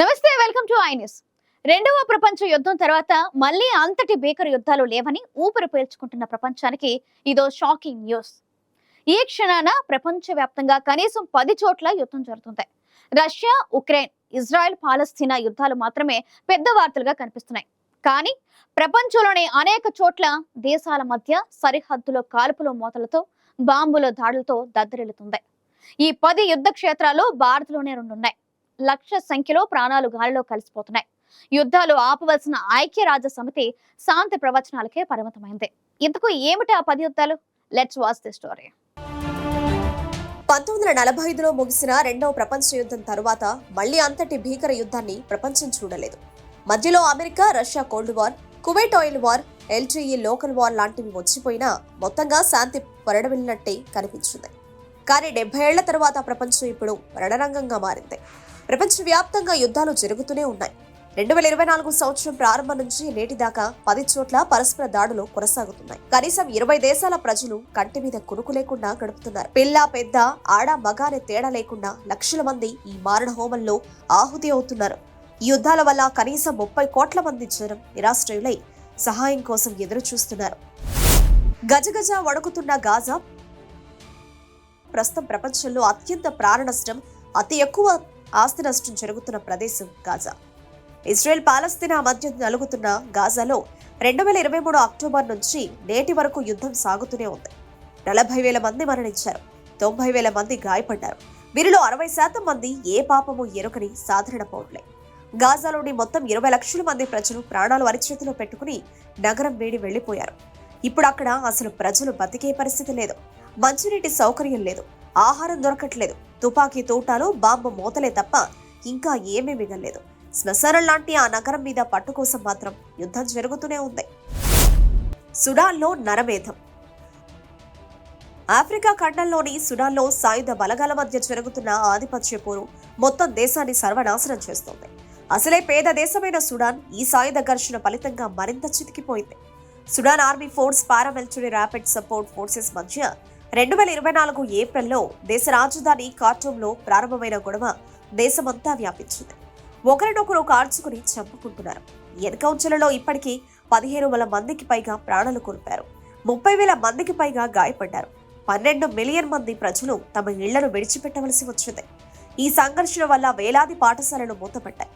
నమస్తే welcome to ఐనిస్ రెండవ ప్రపంచ యుద్ధం తర్వాత మళ్ళీ అంతటి భీకర యుద్ధాలు లేవని ఊపిరి పీల్చుకుంటున్న ప్రపంచానికి ఇదో షాకింగ్ న్యూస్. ఈ క్షణాన ప్రపంచవ్యాప్తంగా కనీసం పది చోట్ల యుద్ధం జరుగుతుంది. రష్యా ఉక్రెయిన్ ఇజ్రాయెల్ పాలస్తీనా యుద్ధాలు మాత్రమే పెద్ద వార్తలుగా కనిపిస్తున్నాయి. కానీ ప్రపంచంలోని అనేక చోట్ల దేశాల మధ్య సరిహద్దులో కాల్పుల మూతలతో బాంబుల దాడులతో దద్దరిల్లుతుంది. ఈ పది యుద్ధ క్షేత్రాలు భారత్లోనే రెండున్నాయి. లక్ష సంఖ్యలో ప్రాణాలు గాలిలో కలిసిపోతున్నాయి. యుద్ధాలు ఆపవలసిన ఐక్యరాజ్య సమితి శాంతి ప్రవచనాలకే పరిమితమైంది. ఇంతకు ఏమిటి ఆ పది యుద్ధాలు? లెట్స్ వాచ్ ది స్టోరీ పంతొమ్మిది వందల నలభై ఐదులో ముగిసిన రెండవ ప్రపంచ యుద్ధం తరువాత మళ్ళీ అంతటి భీకర యుద్ధాన్ని ప్రపంచం చూడలేదు. మధ్యలో America Russia cold war Kuwait oil war ఎల్జీఈ local war లాంటివి వచ్చిపోయినా మొత్తంగా శాంతి పొరడవిల్లినట్టే కనిపించింది. కానీ డెబ్బై ఏళ్ళ తర్వాత ప్రపంచం ఇప్పుడు రణరంగంగా మారింది. ప్రపంచవ్యాప్తంగా యుద్ధాలు జరుగుతూనే ఉన్నాయి. రెండు వేల ఇరవై నాలుగు సంవత్సరం ప్రారంభం నుంచి నేటి దాకా పది చోట్ల పరస్పర దాడులు కొనసాగుతున్నాయి. కనీసం ఇరవై దేశాల ప్రజలు కంటి మీద కునుకు లేకుండా గడుపుతున్నారు. పిల్ల పెద్ద ఆడ మగ అనే తేడా లేకుండా లక్షల మంది ఈ మారణ హోమంలో ఆహుతి అవుతున్నారు. ఈ యుద్ధాల వల్ల కనీసం ముప్పై కోట్ల మంది జనం నిరాశ్రయులై సహాయం కోసం ఎదురు చూస్తున్నారు గజగజ వణుకుతున్న గాజా ప్రస్తుతం ప్రపంచంలో అత్యంత ప్రాణ నష్టం అతి ఎక్కువ ఆస్తి నష్టం జరుగుతున్న ప్రదేశం గాజా. ఇజ్రాయెల్ పాలస్తీనా మధ్య నలుగుతున్న గాజాలో రెండు వేల ఇరవై మూడు అక్టోబర్ నుంచి నేటి వరకు యుద్ధం సాగుతూనే ఉంది. నలభై వేల మంది మరణించారు. తొంభై వేల మంది గాయపడ్డారు. వీరిలో అరవై శాతం మంది ఏ పాపము ఎరుకని సాధారణ పౌరులే. గాజాలోని మొత్తం ఇరవై లక్షల మంది ప్రజలు ప్రాణాలు అరిచేతిలో పెట్టుకుని నగరం వేడి వెళ్ళిపోయారు ఇప్పుడు అక్కడ అసలు ప్రజలు బతికే పరిస్థితి లేదు. మంచినీటి సౌకర్యం లేదు. ఆహారం దొరకట్లేదు. తుపాకీ తోటాలు బాంబు మోతలే తప్ప ఇంకా ఏమీ మిగలేదు శ్మశానం లాంటి ఆ నగరం మీద పట్టు కోసం మాత్రం యుద్ధం జరుగుతూనే ఉంది. సుడాన్లో నరమేధం. ఆఫ్రికా ఖండంలోని సుడాన్లో సాయుధ బలగాల మధ్య జరుగుతున్న ఆధిపత్య పోరు మొత్తం దేశాన్ని సర్వనాశనం చేస్తోంది. అసలే పేద దేశమైన సుడాన్ ఈ సాయుధ ఘర్షణ ఫలితంగా మరింత చితికిపోయింది. Sudan army force paramilitary rapid support forces మధ్య రెండు వేల ఇరవై నాలుగు ఏప్రిల్లో దేశ రాజధాని కార్టూమ్లో ప్రారంభమైన గొడవ దేశమంతా వ్యాపించింది. ఒకరినొకరు కార్చుకుని చంపుకుంటున్నారు. ఎన్కౌంటర్లలో ఇప్పటికీ పదిహేను వేల మందికి పైగా ప్రాణాలు కోల్పారు ముప్పై వేల మందికి పైగా గాయపడ్డారు. పన్నెండు మిలియన్ మంది ప్రజలు తమ ఇళ్ళను విడిచిపెట్టవలసి వచ్చింది. ఈ సంఘర్షణ వల్ల వేలాది పాఠశాలలు మూతపడ్డాయి.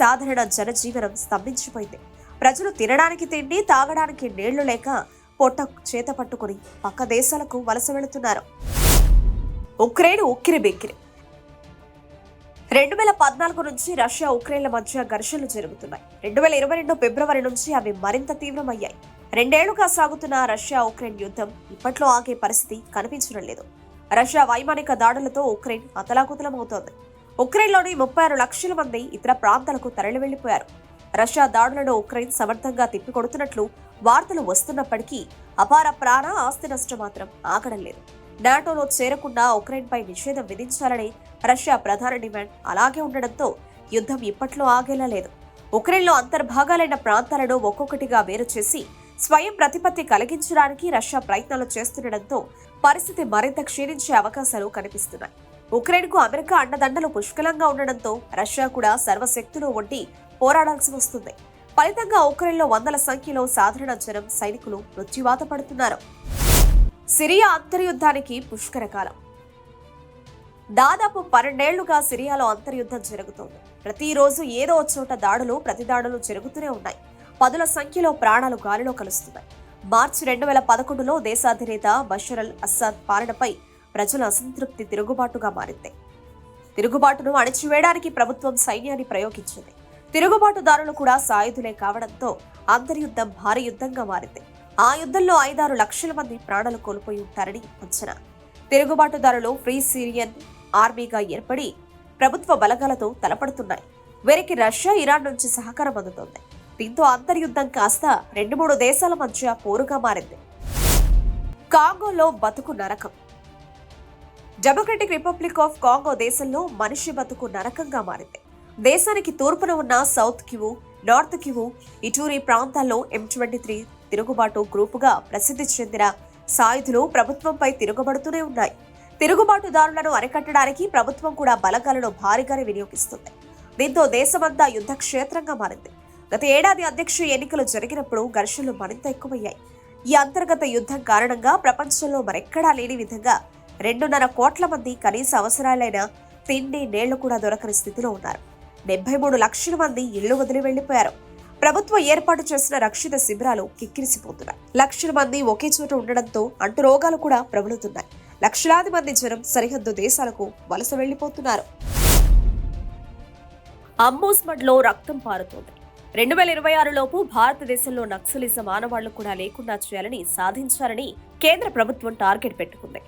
సాధారణ జనజీవనం స్తంభించిపోయింది. ప్రజలు తినడానికి తిండి తాగడానికి నీళ్ళు లేక పొట్ట చేత పట్టుకుని పక్క దేశాలకు వలస వెళుతున్నారు. ఉక్రెయిన్ ఉక్కిరి బిక్కిరి. రెండు వేల పద్నాలుగు నుంచి రష్యా ఉక్రెయిన్ల మధ్య ఘర్షణలు జరుగుతున్నాయి. రెండు వేల ఇరవై రెండు ఫిబ్రవరి నుంచి అవి మరింత తీవ్రమయ్యాయి. రెండేళ్ళుగా సాగుతున్న రష్యా ఉక్రెయిన్ యుద్ధం ఇప్పట్లో ఆగే పరిస్థితి కనిపించడం లేదు. రష్యా వైమానిక దాడులతో ఉక్రెయిన్ అతలాకుతలమవుతోంది. ఉక్రెయిన్లోని ముప్పై ఆరు లక్షల మంది ఇతర ప్రాంతాలకు తరలి వెళ్ళిపోయారు రష్యా దాడులను ఉక్రెయిన్ సమర్థంగా తిప్పికొడుతున్నట్లు వార్తలు వస్తున్నప్పటికీ అపార ప్రాణ ఆస్తి నష్టం మాత్రం ఆగడం లేదు. నాటోలో చేరకుండా ఉక్రెయిన్పై నిషేధం విధించాలని రష్యా ప్రధాన డిమాండ్ అలాగే ఉండడంతో యుద్ధం ఇప్పట్లో ఆగేలా లేదు. ఉక్రెయిన్లో అంతర్భాగాలైన ప్రాంతాలను ఒక్కొక్కటిగా వేరు చేసి స్వయం ప్రతిపత్తి కలిగించడానికి రష్యా ప్రయత్నాలు చేస్తుండటంతో పరిస్థితి మరింత క్షీణించే అవకాశాలు కనిపిస్తున్నాయి. ఉక్రెయిన్కు అమెరికా అండదండలు పుష్కలంగా ఉండడంతో రష్యా కూడా సర్వశక్తులు వంటి పోరాడాల్సి వస్తుంది. ఫలితంగా ఉక్రెయిన్లో వందల సంఖ్యలో సాధారణ జనం సైనికులు మృత్యువాత పడుతున్నారు. సిరియా అంతర్యుద్ధానికి పుష్కర కాలం. దాదాపు పన్నెండేళ్ళుగా సిరియాలో అంతర్యుద్ధం జరుగుతోంది. ప్రతిరోజు ఏదో చోట దాడులు ప్రతి దాడులు జరుగుతూనే ఉన్నాయి. పదుల సంఖ్యలో ప్రాణాలు గాలిలో కలుస్తున్నాయి. మార్చి రెండు వేల పదకొండులో దేశాధినేత బషర్ అల్ అస్సాద్ పాలనపై ప్రజల అసంతృప్తి తిరుగుబాటుగా మారింది. తిరుగుబాటును అణిచివేయడానికి ప్రభుత్వం సైన్యాన్ని ప్రయోగించింది. తిరుగుబాటుదారులు కూడా సాయుధులే కావడంతో అంతర్యుద్ధం భారీ యుద్ధంగా మారింది. ఆ యుద్ధంలో ఐదారు లక్షల మంది ప్రాణాలు కోల్పోయి ఉంటారని అంచనా. తిరుగుబాటుదారులు ఫ్రీ సిరియన్ ఆర్మీగా ఏర్పడి ప్రభుత్వ బలగాలతో తలపడుతున్నాయి. వీరికి రష్యా ఇరాన్ నుంచి సహకారం అందుతోంది. దీంతో అంతర్యుద్ధం కాస్త రెండు మూడు దేశాల మధ్య పోరుగా మారింది. కాంగోలో బతుకు నరకం. డెమోక్రటిక్ రిపబ్లిక్ ఆఫ్ కాంగో దేశంలో మనిషి బతుకు నరకంగా మారింది. దేశానికి తూర్పున ఉన్న South Kivu North Kivu Ituri ప్రాంతాల్లో ఎం ట్వంటీ త్రీ తిరుగుబాటు గ్రూపుగా ప్రసిద్ధి చెందిన సాయుధులు ప్రభుత్వంపై తిరుగుబడుతూనే ఉన్నాయి. తిరుగుబాటుదారులను అరికట్టడానికి ప్రభుత్వం కూడా బలగాలను భారీగానే వినియోగిస్తుంది. దీంతో దేశమంతా యుద్ధ క్షేత్రంగా మారింది. గత ఏడాది అధ్యక్ష ఎన్నికలు జరిగినప్పుడు ఘర్షణలు మరింత ఎక్కువయ్యాయి. ఈ అంతర్గత యుద్ధం కారణంగా ప్రపంచంలో మరెక్కడా లేని విధంగా రెండున్నర కోట్ల మంది కనీస అవసరాలైన తిండి నీళ్ళు కూడా దొరకని స్థితిలో ఉన్నారు. డెబ్బై మూడు లక్షల మంది ఇళ్ళు వదిలి వెళ్ళిపోయారు ప్రభుత్వం ఏర్పాటు చేసిన రక్షిత శిబిరాలు కిక్కిరిసిపోతున్నాయి. లక్షల మంది ఒకే చోట ఉండడంతో అంటు రోగాలు కూడా ప్రబలుతున్నాయి. లక్షలాది మంది జనం సరిహద్దు దేశాలకు వలస వెళ్ళిపోతున్నారు అంబూస్మడ్లో రక్తం పారుతోంది. రెండు వేల ఇరవై ఆరులోపు భారతదేశంలో నక్సలిజం ఆనవాళ్ళు కూడా లేకుండా చేయాలని సాధించాలని కేంద్ర ప్రభుత్వం టార్గెట్ పెట్టుకుంది.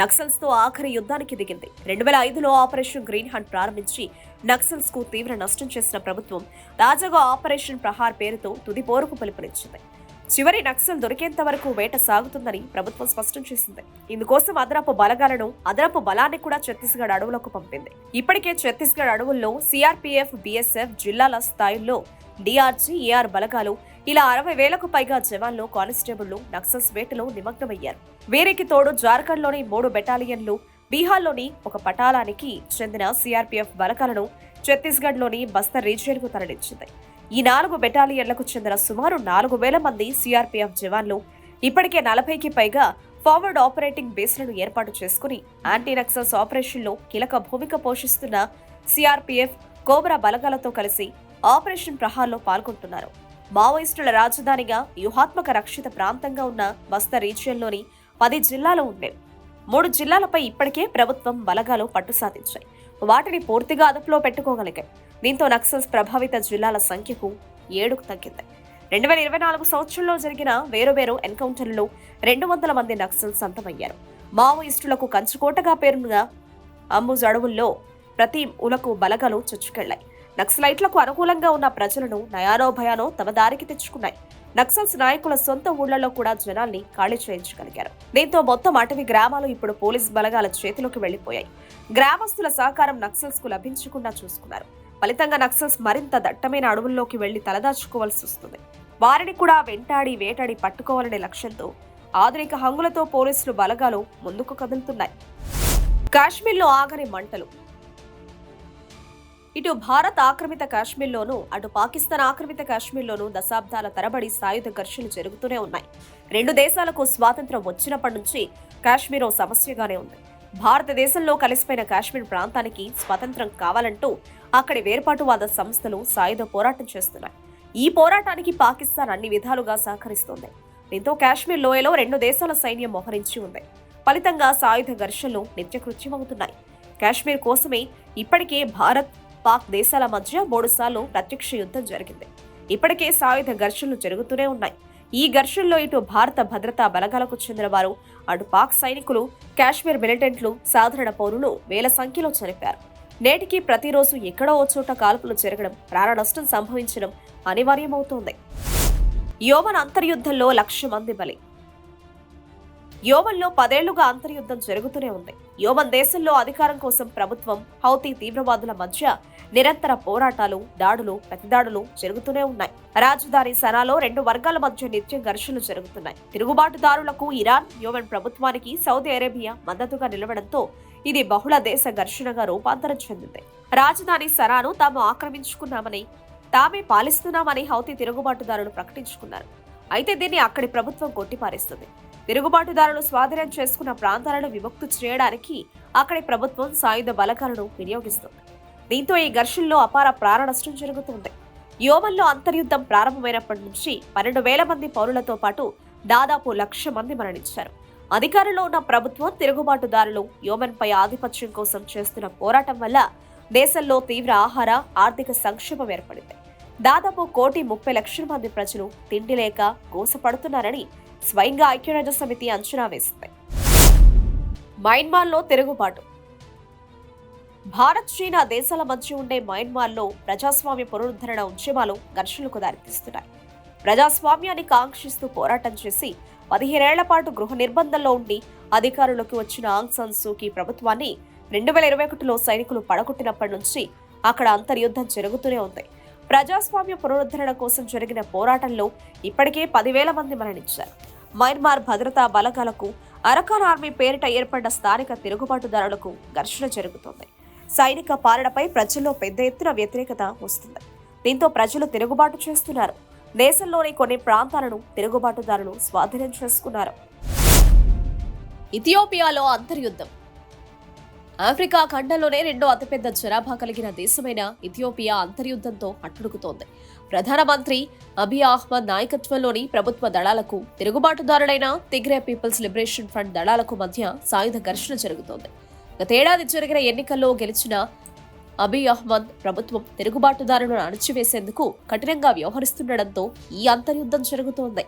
నక్సల్స్తో ఆఖరి యుద్ధానికి దిగింది. రెండు వేల ఐదులో ఆపరేషన్ గ్రీన్ హంట్ ప్రారంభించి నక్సల్స్కు తీవ్ర నష్టం చేసిన ప్రభుత్వం తాజాగా ఆపరేషన్ ప్రహార్ పేరుతో తుది పోరుకు పిలుపునిచ్చింది. చివరి నక్సల్ దొరికేంత వరకు వేట సాగుతుందని ప్రభుత్వం స్పష్టం చేసింది. ఇందుకోసం అదనపు బలగాలను అదనపు బలాన్ని కూడా ఛత్తీస్గఢ్ అడవులకు పంపింది. ఇప్పటికే ఛత్తీస్గఢ్ అడవుల్లో సిఆర్పీఎఫ్ బీఎస్ఎఫ్ జిల్లాల స్థాయిల్లో డిఆర్జీ ఏఆర్ బలగాలు ఇలా అరవై వేలకు పైగా జవాన్లు కానిస్టేబుళ్ళు నక్సల్స్ వేటలో నిమగ్నమయ్యారు. వీరికి తోడు జార్ఖండ్లోని మూడు బెటాలియన్లు బీహార్లోని ఒక పటాలానికి చెందిన సిఆర్పీఎఫ్ బలగాలను ఛత్తీస్గఢ్లోని బస్తర్ రీజియన్కు తరలించింది. ఈ నాలుగు బెటాలియన్లకు చెందిన సుమారు నాలుగు వేల మంది సిఆర్పీఎఫ్ జవాన్లు ఇప్పటికే నలభైకి పైగా ఫార్వర్డ్ ఆపరేటింగ్ బేస్లను ఏర్పాటు చేసుకుని యాంటీ నక్సల్స్ ఆపరేషన్లో కీలక భూమిక పోషిస్తున్న సిఆర్పీఎఫ్ కోబ్రా బలగాలతో కలిసి ఆపరేషన్ ప్రహార్లో పాల్గొంటున్నారు. మావోయిస్టుల రాజధానిగా వ్యూహాత్మక రక్షిత ప్రాంతంగా ఉన్న బస్తర్ రీజియన్లోని పది జిల్లాలు ఉండేవి మూడు జిల్లాలపై ఇప్పటికే ప్రభుత్వం బలగాలు పట్టు సాధించాయి. వాటిని పూర్తిగా అదుపులో పెట్టుకోగలిగాయి. దీంతో నక్సల్స్ ప్రభావిత జిల్లాల సంఖ్యకు ఏడుకు తగ్గింది. రెండు వేల ఇరవై నాలుగు సంవత్సరంలో జరిగిన వేరువేరు ఎన్కౌంటర్లలో రెండు వందల మంది నక్సల్స్ అంతమయ్యారు మావోయిస్టులకు కంచుకోటగా పేరున్న అంబుజ్ అడవుల్లో ప్రతి ఉలకు బలగాలు చొచ్చుకెళ్ళాయి నక్సలైట్లకు అనుకూలంగా ఉన్న ప్రజలను నయానో భయానో తమ దారికి తెచ్చుకున్నాయి. నక్సల్స్ నాయకుల సొంత ఊళ్ళలో కూడా జనాల్ని ఖాళీ చేయించగలిగారు. దీంతో మొత్తం అటవీ గ్రామాలు ఇప్పుడు పోలీస్ బలగాల చేతిలోకి వెళ్ళిపోయాయి గ్రామస్తుల సహకారం నక్సల్స్కు లభించకుండా చూసుకున్నారు. ఫలితంగా నక్సల్స్ మరింత దట్టమైన అడవుల్లోకి వెళ్ళి తలదాచుకోవాల్సి వస్తుంది. వారిని కూడా వెంటాడి వేటాడి పట్టుకోవాలనే లక్ష్యంతో ఆధునిక హంగులతో పోలీసులు బలగాలు ముందుకు కదులుతున్నాయి. కాశ్మీర్లో ఆగని మంటలు ఇటు భారత్ ఆక్రమిత కాశ్మీర్లోనూ అటు పాకిస్తాన్ ఆక్రమిత కాశ్మీర్లోనూ దశాబ్దాల తరబడి సాయుధ ఘర్షణలు జరుగుతూనే ఉన్నాయి. రెండు దేశాలకు స్వాతంత్రం వచ్చినప్పటి నుంచి కాశ్మీర్ ఓ సమస్యగానే ఉంది. భారతదేశంలో కలిసిపోయిన కాశ్మీర్ ప్రాంతానికి స్వతంత్రం కావాలంటూ అక్కడి వేర్పాటువాద సంస్థలు సాయుధ పోరాటం చేస్తున్నాయి. ఈ పోరాటానికి పాకిస్తాన్ అన్ని విధాలుగా సహకరిస్తోంది. దీంతో కాశ్మీర్ లోయలో రెండు దేశాల సైన్యం మోహరించి ఉంది. ఫలితంగా సాయుధ ఘర్షణలు నిత్యకృత్యమవుతున్నాయి. కాశ్మీర్ కోసమే ఇప్పటికే భారత్ పాక్ దేశాల మధ్య మూడుసార్లు ప్రత్యక్ష యుద్ధం జరిగింది. ఇప్పటికే సాయుధ ఘర్షణలు జరుగుతూనే ఉన్నాయి. ఈ ఘర్షణలో ఇటు భారత భద్రతా బలగాలకు చెందిన వారు అటు పాక్ సైనికులు కాశ్మీర్ మిలిటెంట్లు సాధారణ పౌరులు వేల సంఖ్యలో చనిపారు నేటికి ప్రతిరోజు ఎక్కడో ఓ చోట కాల్పులు జరగడం ప్రాణ నష్టం సంభవించడం అనివార్యమవుతోంది. యోమన్ అంతర్యుద్ధంలో లక్ష మంది బలి యోమన్లో పదేళ్ళుగా అంతర్యుద్ధం జరుగుతూనే ఉంది. యోమన్ దేశంలో అధికారం కోసం ప్రభుత్వం హౌతీ తీవ్రవాదుల మధ్య నిరంతర పోరాటాలు దాడులు ప్రతిదాడులు జరుగుతూనే ఉన్నాయి. రాజధాని సనాలో రెండు వర్గాల మధ్య నిత్యం ఘర్షణలు జరుగుతున్నాయి. తిరుగుబాటుదారులకు ఇరాన్ యోమన్ ప్రభుత్వానికి సౌదీ అరేబియా మద్దతుగా నిలవడంతో ఇది బహుళ దేశ ఘర్షణగా రూపాంతరం చెందింది. రాజధాని సనాను తాము ఆక్రమించుకున్నామని తామే పాలిస్తున్నామని హౌతీ తిరుగుబాటుదారులు ప్రకటించుకున్నారు. అయితే దీన్ని అక్కడి ప్రభుత్వం కొట్టిపారేస్తుంది. తిరుగుబాటుదారులు స్వాధీనం చేసుకున్న ప్రాంతాలను విముక్తి చేయడానికి అక్కడి ప్రభుత్వం సాయుధ బలకాలను వినియోగిస్తుంది. దీంతో ఈ ఘర్షణలో అపార ప్రాణ నష్టం జరుగుతుంది. యోమన్లో అంతర్యుద్ధం ప్రారంభమైనప్పటి నుంచి పన్నెండు వేల మంది పౌరులతో పాటు దాదాపు లక్ష మంది మరణించారు. అధికారంలో ఉన్న ప్రభుత్వం తిరుగుబాటుదారులు యోమన్పై ఆధిపత్యం కోసం చేస్తున్న పోరాటం వల్ల దేశంలో తీవ్ర ఆహార ఆర్థిక సంక్షోభం ఏర్పడింది. దాదాపు కోటి ముప్పై లక్షల మంది ప్రజలు తిండి లేక గోసపడుతున్నారని స్వయంగా ఐక్యరాజ్య సమితి అంచనా వేసింది. మయన్మార్లో తిరుగుబాటు. భారత్ చైనా దేశాల మధ్య ఉండే మయన్మార్లో ప్రజాస్వామ్య పునరుద్ధరణ ఉద్యమాలు ఘర్షణలకు దారితీస్తున్నాయి. ప్రజాస్వామ్యాన్ని కాంక్షిస్తూ పోరాటం చేసి పదిహేనేళ్ళ పాటు గృహ నిర్బంధంలో ఉండి అధికారులకు వచ్చిన ఆంగ్ సన్ సూకీ ప్రభుత్వాన్ని రెండు వేల ఇరవై ఒకటిలో సైనికులు పడగొట్టినప్పటి నుంచి అక్కడ అంతర్యుద్ధం జరుగుతూనే ఉంది. ప్రజాస్వామ్య పునరుద్ధరణ కోసం జరిగిన పోరాటంలో ఇప్పటికే పదివేల మంది మరణించారు. మయన్మార్ భద్రతా బలగాలకు అరకాన్ ఆర్మీ పేరిట ఏర్పడ్డ స్థానిక తిరుగుబాటుదారులకు ఘర్షణ జరుగుతోంది. సైనిక పాలనపై ప్రజల్లో పెద్ద ఎత్తున వ్యతిరేకత వస్తుంది. దీంతో ప్రజలు తిరుగుబాటు చేస్తున్నారు. దేశంలోని కొన్ని ప్రాంతాలను తిరుగుబాటుదారులు స్వాధీనం చేసుకున్నారు. ఇథియోపియాలో అంతర్యుద్ధం. ఆఫ్రికా ఖండంలోనే రెండో అతిపెద్ద జనాభా కలిగిన దేశమైన ఇథియోపియా అంతర్యుద్ధంతో అట్టుడుకుతోంది. ప్రధానమంత్రి అబీ అహ్మద్ నాయకత్వంలోని ప్రభుత్వ దళాలకు తిరుగుబాటుదారులైన తిగ్రే పీపుల్స్ లిబరేషన్ ఫ్రంట్ దళాలకు మధ్య సాయుధ ఘర్షణ జరుగుతోంది. గతేడాది జరిగిన ఎన్నికల్లో గెలిచిన అబీ అహ్మద్ ప్రభుత్వం తిరుగుబాటుదారులను అణచివేసేందుకు కఠినంగా వ్యవహరిస్తుండటంతో ఈ అంతర్యుద్ధం జరుగుతోంది.